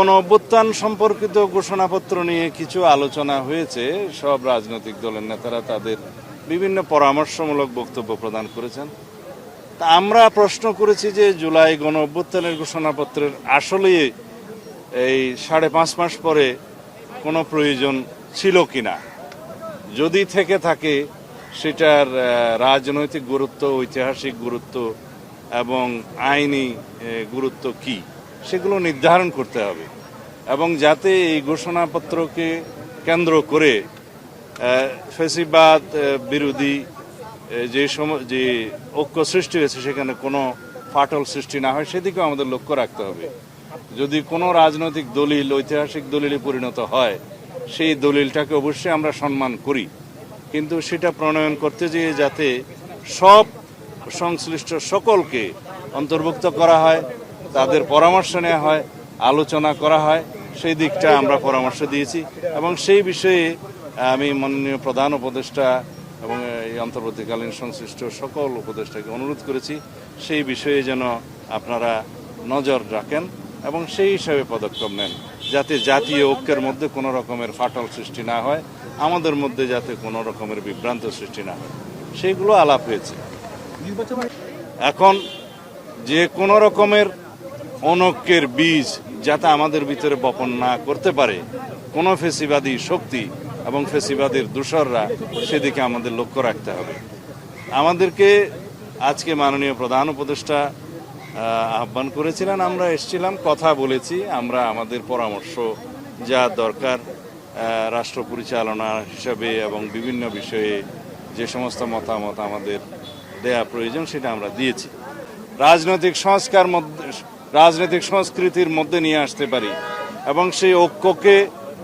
কোন অভ্যুত্থান সম্পর্কিত ঘোষণাপত্র নিয়ে কিছু আলোচনা হয়েছে। সব রাজনৈতিক দলের নেতারা তাদের বিভিন্ন পরামর্শমূলক বক্তব্য প্রদান করেছেন। তা আমরা প্রশ্ন করেছি যে জুলাই গণ অভ্যুত্থানের ঘোষণাপত্রের আসলে এই সাড়ে পাঁচ মাস পরে কোনো প্রয়োজন ছিল কি না যদি থেকে থাকে, সেটার রাজনৈতিক গুরুত্ব, ঐতিহাসিক গুরুত্ব এবং আইনি গুরুত্ব কি? সেগুলো নির্ধারণ করতে হবে। এবং যাতে এই ঘোষণাপত্রকে কেন্দ্র করে ফেসিবাদ বিরোধী যে সম, যে ঐক্য সৃষ্টি হয়েছে সেখানে কোনো ফাটল সৃষ্টি না হয়, সেদিকেও আমাদের লক্ষ্য রাখতে হবে। যদি কোনো রাজনৈতিক দলিল, ঐতিহাসিক দলিলে পরিণত হয়, সেই দলিলটাকে অবশ্যই আমরা সম্মান করি। কিন্তু সেটা প্রণয়ন করতে যেয়ে যাতে সব সংশ্লিষ্ট সকলকে অন্তর্ভুক্ত করা হয় তাদের পরামর্শ নেওয়া হয়, আলোচনা করা হয়, সেই দিকটা আমরা পরামর্শ দিয়েছি এবং সেই বিষয়ে আমি মাননীয় প্রধান উপদেষ্টা এবং এই অন্তর্বর্তীকালীন সংশ্লিষ্ট সকল উপদেষ্টাকে অনুরোধ করেছি, সেই বিষয়ে যেন আপনারা নজর রাখেন এবং সেই হিসাবে পদক্ষেপ নেন, যাতে জাতীয় ঐক্যের মধ্যে কোনো রকমের ফাটল সৃষ্টি না হয়, আমাদের মধ্যে যাতে কোনো রকমের বিভ্রান্ত সৃষ্টি না হয়। সেইগুলো আলাপ হয়েছে। এখন যে কোনো রকমের অনৈক্যের বীজ যাতে আমাদের ভিতরে বপন না করতে পারে, কোনো ফেসিবাদী শক্তি এবং ফেসিবাদের দূষররা সেদিকে আমাদের লক্ষ্য রাখতে হবে। আমাদেরকে আজকে মাননীয় প্রধান উপদেষ্টা আহ্বান করেছিলেন, আমরা এসেছিলাম, কথা বলেছি, আমরা আমাদের পরামর্শ যা দরকার রাষ্ট্র পরিচালনা হিসাবে এবং বিভিন্ন বিষয়ে যে সমস্ত মতামত আমাদের দেয়া প্রয়োজন সেটা আমরা দিয়েছি। রাজনৈতিক সংস্কার মধ্যে রাজনৈতিক সংস্কৃতির মধ্যে নিয়ে আসতে পারি এবং সেই ঐক্যকে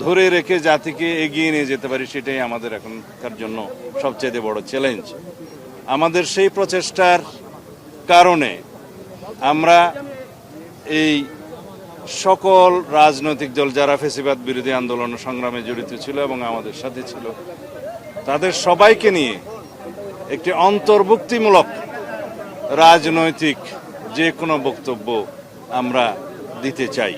ধরে রেখে জাতিকে এগিয়ে নিয়ে যেতে পারি, সেটাই আমাদের এখনকার জন্য সবচেয়ে বড় চ্যালেঞ্জ আমাদের সেই প্রচেষ্টার কারণে আমরা এই সকল রাজনৈতিক দল যারা ফেসিবাদ বিরোধী আন্দোলন সংগ্রামে জড়িত ছিল এবং আমাদের সাথে ছিল, তাদের সবাইকে নিয়ে একটি অন্তর্ভুক্তিমূলক রাজনৈতিক যে কোনো বক্তব্য আমরা দিতে চাই।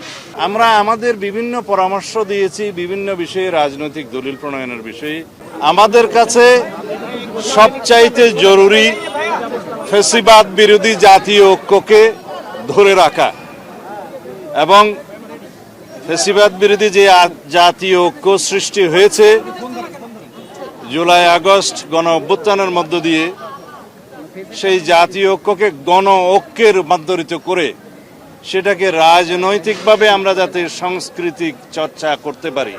আমরা আমাদের বিভিন্ন পরামর্শ দিয়েছি, বিভিন্ন বিষয়ে রাজনৈতিক দলিল প্রণয়নের বিষয়ে। আমাদের কাছে সবচাইতে জরুরি ফেসিবাদ বিরোধী জাতীয় ঐক্যকে ধরে রাখা এবং ফেসিবাদ বিরোধী যে জাতীয় ঐক্য সৃষ্টি হয়েছে, জুলাই আগস্ট গণ অভ্যুত্থানের মধ্য দিয়ে সেই জাতীয় ঐক্যকে গণ ঐক্যে রূপান্তরিত করে সেটাকে রাজনৈতিকভাবে আমরা যাতে সাংস্কৃতিক চর্চা করতে পারি।